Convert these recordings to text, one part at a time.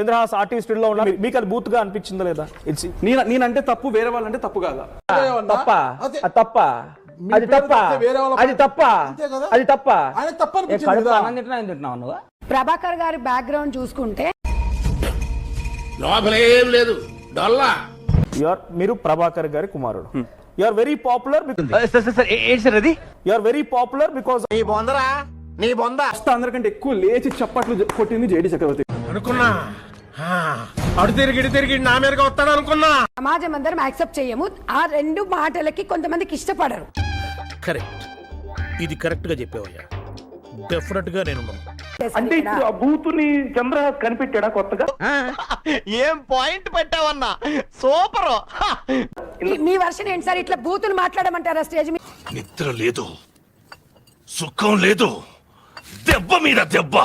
చంద్రహాస్ ఆర్టిస్ట్లో ఉన్నారు. మీకు అది బూత్గా అనిపించిందా లేదా? నేనంటే తప్పు వేరే వాళ్ళంటే తప్పు కాదా? తప్ప. అదే. అది తప్ప. అది తప్ప. అది తప్ప. అంతే కదా? అది తప్ప. తింటున్నావు నువ్వు? ప్రభాకర్ గారి బ్యాక్గ్రౌండ్ చూసుకుంటే లోపలేం లేదు. డొల్లా. యు ఆర్ మీరు ప్రభాకర్ గారి కుమారుడు. You are very popular you are very popular because నీ బొందరా? నీ బొంద. అందరికంటే ఎక్కువ లేచి చప్పట్లు కొట్టింది జేడి చక్రవర్తి. అనుకున్నా. అడు తిరిగి తిరిగి నా మీదకి వస్తాడు అనుకున్నా. సమాజం అందరం యాక్సెప్ట్ చేయము. ఆ రెండు మాటలకి కొంతమందికి ఇష్టపడరు. కరెక్ట్. ఇది కరెక్ట్గా చెప్పావయ్యా. డెఫినెట్గా నేను. అంటే ఇప్పుడు ఆ బూత్ని చంద్రహాస్ కనిపెట్టాడా కొత్తగా? ఏం పాయింట్ పెట్టావన్నా? సూపర్. మీ- మీ వర్షన్ ఏంటి సార్? ఇట్లా బూతులు మాట్లాడమంటారా స్టేజ్ మీద నిద్ర లేదు. సుఖం లేదు. దెబ్బ మీద దెబ్బ.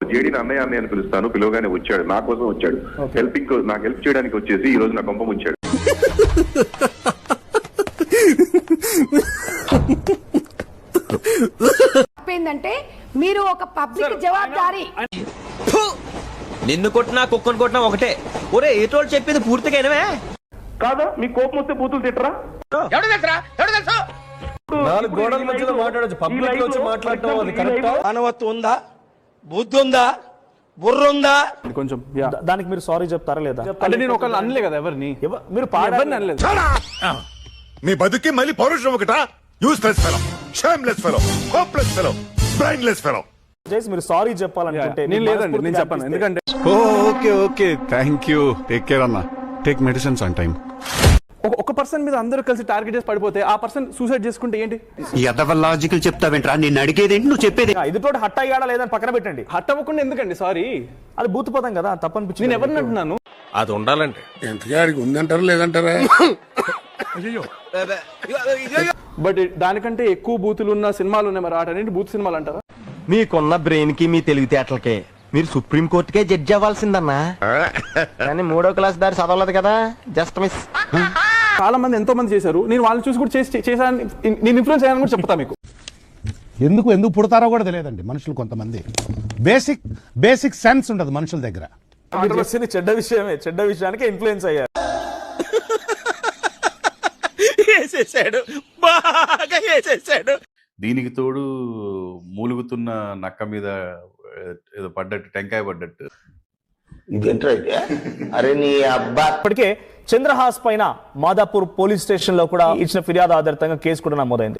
జేడీని అన్నయ్య అన్నయ్య అని పిలుస్తాను. పిలువగానే వచ్చాడు. నా కోసం వచ్చాడు. హెల్పింగ్ నాకు హెల్ప్ చేయడానికి వచ్చేసి ఈ రోజు నా కొంప ముంచాడు. ఏంటంటే మీరు ఒక పబ్లిక్ జవాబారి నిన్ను కొట్టినా కుక్కను కొట్టినా ఒకటే. ఒరే ఏటోళ్ళు చెప్పింది పూర్తిగా వినవే? కాదా? మీ కోపం వస్తే బూతులు తిట్టరా? ఎవడు తెలుసా ఎవడు తెలుసా? నాలుగు గోడల మధ్యలో మాట్లాడచ్చు. పబ్లిక్ వచ్చి మాట్లాడటం అది కరెక్ట్ మానవత్వం ఉందా? బుద్ధి ఉందా బుర్ర ఉందా కొంచెం యా. దానికి మీరు సారీ చెప్తారా లేదా? అంటే నేను ఒకళ్ళు అనలే కదా ఎవరిని? ఎవ- మీరు పాడారు అనలేదు. మీ బతుకి మళ్ళీ పౌరుషం ఒకటా? Useless fellow shameless fellow hopeless fellow brainless fellow చేసి మీరు సారీ చెప్పాలనుకుంటే నేను లేదండి నేను చెప్పాను. ఎందుకంటే okay okay. Thank you take care అన్న. Take medicines on time person మీద అందరూ కలిసి టార్గెట్ చేసి పడిపోతే ఆ పర్సన్ సూసైడ్ చేసుకుంటే ఏంటి? లాజికల్ చెప్తావేంట్రా? నేను అడిగేదేంటి నువ్వు చెప్పేది ఆ, ఎదుటోడు హట్ అయ్యాడా లేదని పక్కన పెట్టండి. హట్ అవ్వకుండా ఎందుకండి? సారీ అది బూత్ పదం కదా తప్పనిపించింది నేను ఎవరిని అంటున్నాను? అది ఉండాలంటే. ఎంతగాడికి ఉందంటారా లేదంటారా? బట్ దానికంటే ఎక్కువ బూతులు ఉన్న సినిమాలు ఉన్నాయి మరి. వాటన్నింటి బూత్ సినిమాలు అంటారా? మీకున్న బ్రెయిన్కి మీ తెలివితేటలకే మీరు సుప్రీం కోర్టుకే జడ్జి అవ్వాల్సిందన్నా. కానీ మూడో క్లాస్ దారి చదవలేదు కదా? జస్ట్ మిస్ చాలా మంది ఎంతో మంది చేశారు. నేను వాళ్ళని చూసి కూడా చేసి చేశాను నేను ఇన్ఫ్లుయెన్స్ అయ్యాను కూడా చెప్తా మీకు. ఎందుకు ఎందుకు పుడతారో కూడా తెలియదండి మనుషులు కొంతమంది. బేసిక్ బేసిక్ సెన్స్ ఉండదు మనుషుల దగ్గర. చెడ్డ విషయమే చెడ్డ విషయానికి ఇన్ఫ్లుయెన్స్ అయ్యారు. వేసేసాడు. బాగా వేసేసాడు. దీనికి తోడు మూలుగుతున్న నక్క మీద ఏదో పడ్డట్టు టెంకాయ పడ్డట్టు. అరే నీ అబ్బా. ఇప్పటికే చంద్రహాస్ పైన మాదాపూర్ పోలీస్ స్టేషన్లో కూడా ఇచ్చిన ఫిర్యాదు ఆధారితంగా కేసు కూడా నమోదైంది.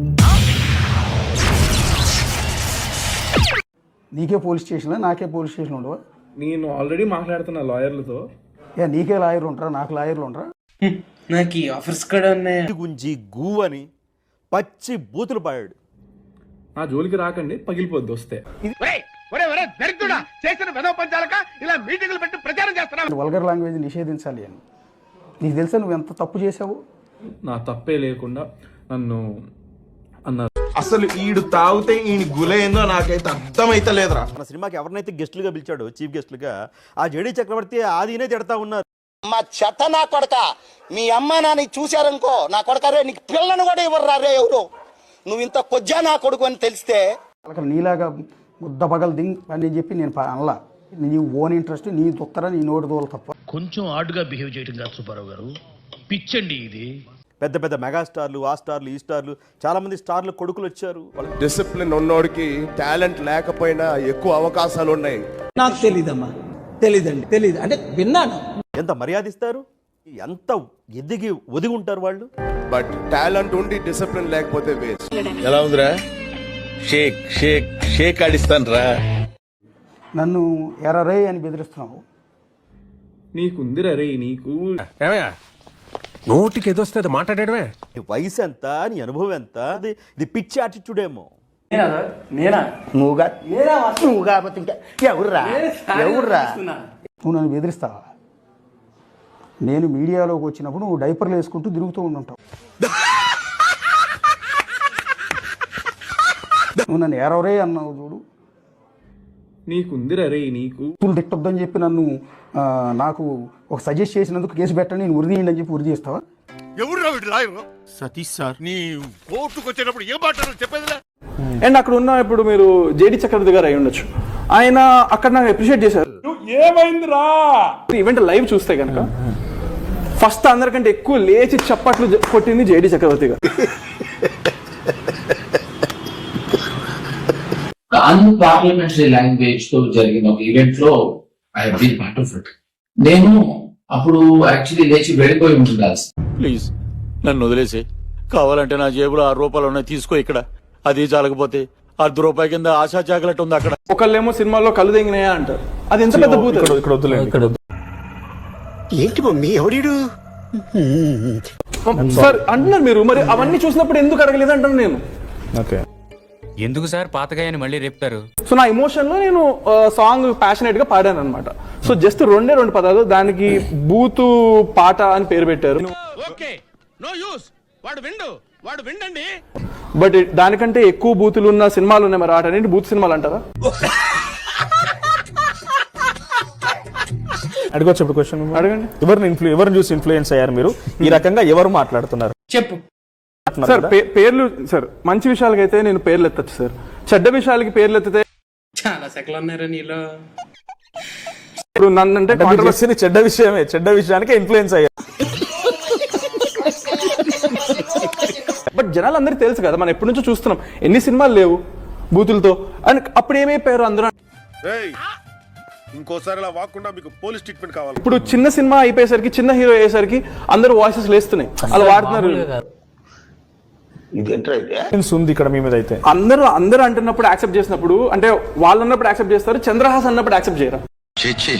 నీకే పోలీస్ స్టేషన్లో? నాకే పోలీస్ స్టేషన్ ఉండవా? నేను ఆల్రెడీ మాట్లాడుతున్నా లాయర్లతో. ఏ నీకే లాయర్ ఉంటారా? నాకు లాయర్లు ఉంటారా? గుంజి గువ్వని పచ్చి బూతులు పడాడు. నా జోలికి రాకండి పగిలిపోద్ది వస్తే. ఒరేయ్, ఒరేయ్, దరిద్రుడా చేసిన పంచాలక ఇలా మీటింగులు పెట్టి ప్రచారం చేస్తున్నా వల్గర్ లాంగ్వేజ్ నిషేధించాలి అని. నీకు తెలుసా నువ్వు ఎంత తప్పు చేసావు నా తప్పే లేకుండా నన్ను అన్నారు. అసలు ఈడు తాగితే ఈయన గులేందో నాకైతే అర్థమైతే లేదురా. మన సినిమాకి ఎవరినైతే గెస్టులుగా పిలిచాడో చీఫ్ గెస్టులుగా ఆ జేడీ చక్రవర్తి ఆదినే తిడతా ఉన్నారు. మా చెత్త నా కొడక. మీ అమ్మ నాన్న చూశారనుకో నా కొడక రే నీకు పిల్లను కూడా ఇవ్వరు రే ఎవరు? నువ్వు ఇంత కొజ్జా నా కొడుకు అని తెలిస్తే. నీలాగా ముద్ద పగలు దింగ్ అని చెప్పి నేను ప- అనలా. నీ ఓన్ ఇంట్రెస్ట్ నీ దుత్తర నీ నోటి దోలు తప్ప. కొంచెం ఆడుగా బిహేవ్ చేయడం కాదు సుబ్బారావు గారు. పిచ్చండి ఇది. పెద్ద పెద్ద మెగాస్టార్లు ఆ స్టార్లు ఈ స్టార్లు చాలా మంది స్టార్లు కొడుకులు వచ్చారు. వాళ్ళ డిసిప్లిన్ ఉన్నోడికి టాలెంట్ లేకపోయినా ఎక్కువ అవకాశాలు ఉన్నాయి. నాకు తెలీదమ్మా. తెలీదండి తెలీదు. అంటే విన్నాను. ఎంత మర్యాద ఇస్తారు ఎంత ఎదిగి ఒదిగి ఉంటారు వాళ్ళు? బట్ టాలెంట్ ఉండి డిసిప్లిన్ లేకపోతే వేస్ట్. ఎలా ఉందిరా? షేక్ షేక్ షేక్ ఆడిస్తాను రా నన్ను ఎర్రరే అని బెదిరిస్తున్నావు. నీకుందిరా రే నీకు. ఏమయ్యా? నోటికి ఎదొస్తే అది మాట్లాడేయడమే? నీ వయసు ఎంత నీ అనుభవం ఎంత ఇది పిచ్చి యాటిట్యూడ్ ఏమో. నువ్వుగా నువ్వు కాకపోతే ఇంకా ఎవర్రా? ఎవర్రా? నువ్వు నన్ను బెదిరిస్తావా? నేను మీడియాలోకి వచ్చినప్పుడు నువ్వు డైపర్లు వేసుకుంటూ తిరుగుతూ ఉండుంటావు. నువ్వు నన్ను ఎరవరే అన్నావు చూడు. నీకుందిరా నీకు. పూలు తిట్టొద్దని చెప్పి నన్ను నాకు ఒక సజెస్ట్ చేసినందుకు కేసు పెట్టండి నేను ఉరిదీయండి అని చెప్పి ఉరి చేస్తావా ఎవరు లాయరు? సతీష్ సార్. నీ కోర్టుకు వచ్చేటప్పుడు ఏ మాట్లాడాలో చెప్పేదిలే. అండ్ అక్కడ ఉన్న ఇప్పుడు మీరు జేడి చక్రవర్తి గారు అయి ఉండొచ్చు. ఆయన అక్కడ నాకు అప్రిషియేట్ చేశారు. ఏమైందిరా? ఈవెంట్ లైవ్ చూస్తే కనుక ఫస్ట్ అందరికంటే ఎక్కువ లేచి చప్పట్లు జ- కొట్టింది జేడి చక్రవర్తి గారు. అన్ పార్లమెంటరీ లాంగ్వేజ్తో జరిగిన ఒక ఈవెంట్లో I been part of it నేను అప్పుడు యాక్చువల్లీ లేచి వెళ్ళిపోయి ఉండాల్సి. ప్లీజ్ నన్ను వదిలేసి కావాలంటే నా జేబులో ఆరు రూపాయలు ఉన్నాయి తీసుకో ఇక్కడ. అది చాలకపోతే అర్ధ రూపాయి కింద ఆశా చాకలెట్ ఉంది అక్కడ. ఒకళ్ళేమో సినిమాలో కళ్ళు తెంగినాయా అంటారు. అది ఎంత పెద్ద భూత? ఇక్కడ ఇక్కడ వద్దులేండి ఏంటి మమ్మీ ఎవడీడు సార్ అంటున్నారు మీరు. మరి అవన్నీ చూసినప్పుడు ఎందుకు అడగలేదు అంటాను నేను? ఓకే. ఎందుకు సార్? పాతగాయని మళ్ళీ రేపుతారు? సో నా ఎమోషన్లో నేను సాంగ్ ప్యాషనేట్గా పాడాను అనమాట సో జస్ట్ రెండే రెండు పదాలు దానికి బూతు పాట అని పేరు పెట్టారు. ఓకే. No use. వాడు విండు. వాడు విండండి. బట్ దానికంటే ఎక్కువ బూతులు ఉన్న సినిమాలు ఉన్నాయి మరి. వాటన్నింటి బూత్ సినిమాలు అంటారా? అడగొచ్చు ఇప్పుడు క్వశ్చన్ అడగండి. ఎవరిని ఇన్ఫ్లు ఎవరిని చూసి ఇన్ఫ్లుయెన్స్ అయ్యారు మీరు? ఈ రకంగా ఎవరు మాట్లాడుతున్నారు? చెప్పు. సార్ పే- పేర్లు సార్ మంచి విషయాలకైతే నేను పేర్లు ఎత్తచ్చు సార్. చెడ్డ విషయాలకి పేర్లు ఎత్తితే చాలా సెకలు ఉన్నారా నీలో. ఇప్పుడు నన్ను అంటే అంటే మీరు చేసింది చెడ్డ విషయమే చెడ్డ విషయానికి ఇన్ఫ్లుయెన్స్ అయ్యారు బట్ జనాలు అందరికీ తెలుసు కదా మనం ఎప్పటి నుంచో చూస్తున్నాం ఎన్ని సినిమాలు లేవు బూతులతో. అండ్ అప్పుడు ఏమైపోయారు అందరూ ఇంకోసారి ఇలా వాకుండా మీకు పోలీస్ ట్రీట్మెంట్ కావాలి. ఇప్పుడు చిన్న సినిమా అయిపోయేసరికి చిన్న హీరో అయ్యేసరికి అందరూ వాయిసెస్ లేస్తున్నాయి. అలా వాడుతున్నారు. ఉంది ఇక్కడ మీ మీద అయితే. అందరూ అందరూ అంటున్నప్పుడు యాక్సెప్ట్ చేసినప్పుడు అంటే వాళ్ళు అన్నప్పుడు యాక్సెప్ట్ చేస్తారు చంద్రహాస్ అన్నప్పుడు యాక్సెప్ట్ చేయరా. చిచ్చి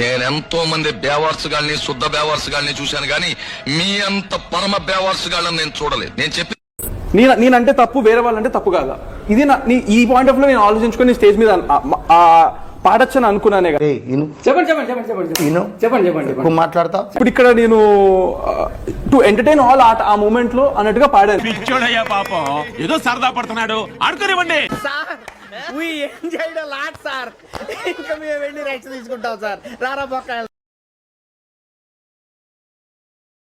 నేనెంతో మంది బేవార్స్ గాల్ని శుద్ధ బేవార్స్ గాల్ని చూశాను కానీ మీ అంత పరమ బేవార్స్ గాళ్ళని నేను చూడలేదు. నేను చెప్పి నేను నేనంటే తప్పు వేరే వాళ్ళంటే తప్పు కాదా? ఇది నా ఈ పాయింట్ ఆఫ్లో నేను ఆలోచించుకొని స్టేజ్ మీద పాడొచ్చని అనుకున్నానే కదా. చెప్పండి చెప్పండి చెప్పండి చెప్పండి చెప్పండి. చెప్పండి చెప్పండి మాట్లాడతా ఇప్పుడు ఇక్కడ నేను టు ఎంటర్టైన్ ఆల్ ఆట ఆ మూమెంట్లో అన్నట్టుగా పాడాను. పిచ్చోడయ్యా పాపం. ఏదో సరదా పడుతున్నాడు. ఆడుకోనివ్వండి. ఏం చేయడం లాట్ సార్. ఇంకా మేము వెళ్ళి రెక్స్ తీసుకుంటాం సార్. రారా బొక్క